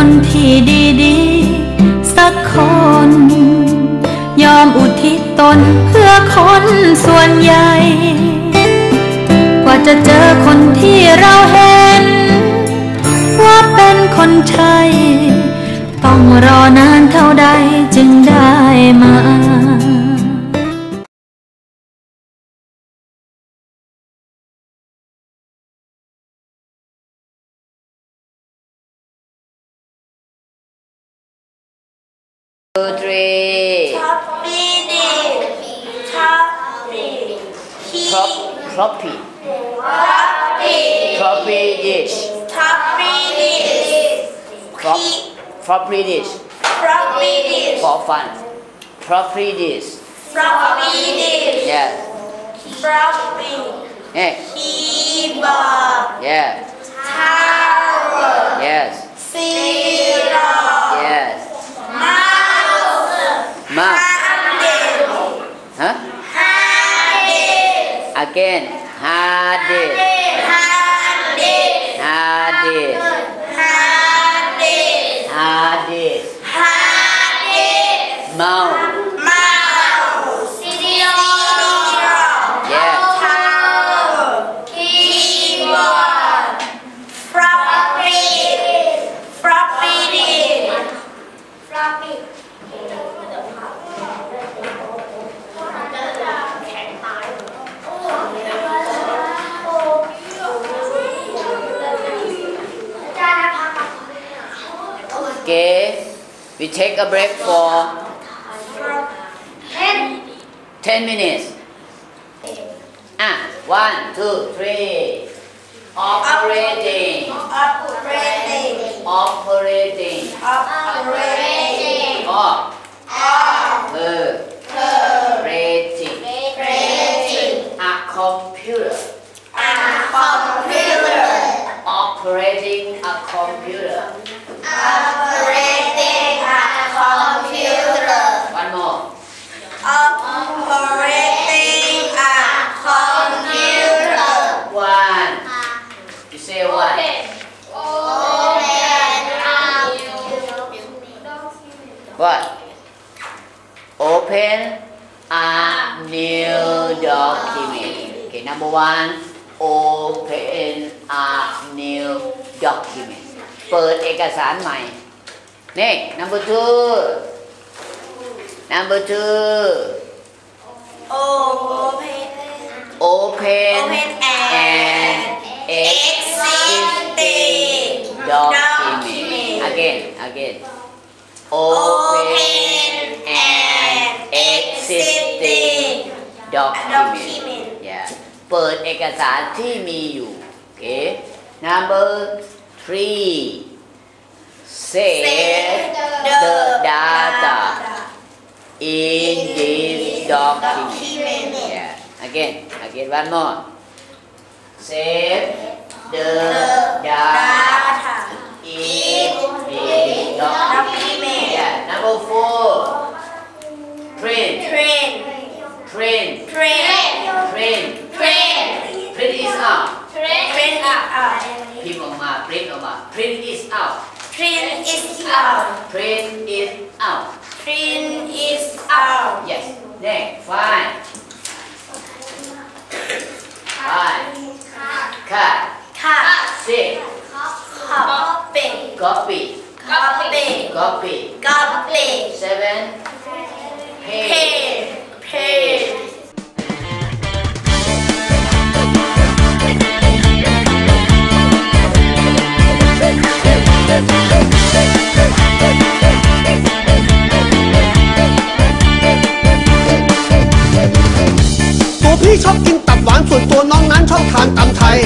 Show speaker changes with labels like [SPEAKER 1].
[SPEAKER 1] คนที่ดีๆ สักคน ยอมอุทิศตนเพื่อคนส่วนใหญ่ กว่าจะเจอคนที่เราเห็น ว่าเป็นคนใช่ต้องรอนานเท่าใดจึงได้มา
[SPEAKER 2] two, three.
[SPEAKER 3] Prop,
[SPEAKER 2] proppy. Proppy dish.
[SPEAKER 3] Prop,
[SPEAKER 2] proppy dish. For fun. Proppy dish. Yeah. Yeah. Yeah. Yes. Yes. Again. Hard dish.
[SPEAKER 3] Hard
[SPEAKER 2] dish. Hard dish. Mouth. We take a break for 10 minutes. Ah, one, two, three. Operating.
[SPEAKER 3] Operating.
[SPEAKER 2] Operating.
[SPEAKER 3] Operating.
[SPEAKER 2] Operating a computer.
[SPEAKER 3] A computer.
[SPEAKER 2] Operating a computer.
[SPEAKER 3] One
[SPEAKER 2] You say one. What? Open a new document. Okay, number one. Open a new document. เปิดเอกสารใหม่ นี่ number two number two open
[SPEAKER 3] an
[SPEAKER 2] open an existing document yeah เปิดเอกสารที่มีอยู่ โอเค number three save
[SPEAKER 3] the data
[SPEAKER 2] in this document yeah again again one more save the data fine fine
[SPEAKER 4] พี่ชอบกินตับหวานส่วนตัวน้องนั้นชอบทานตำไทย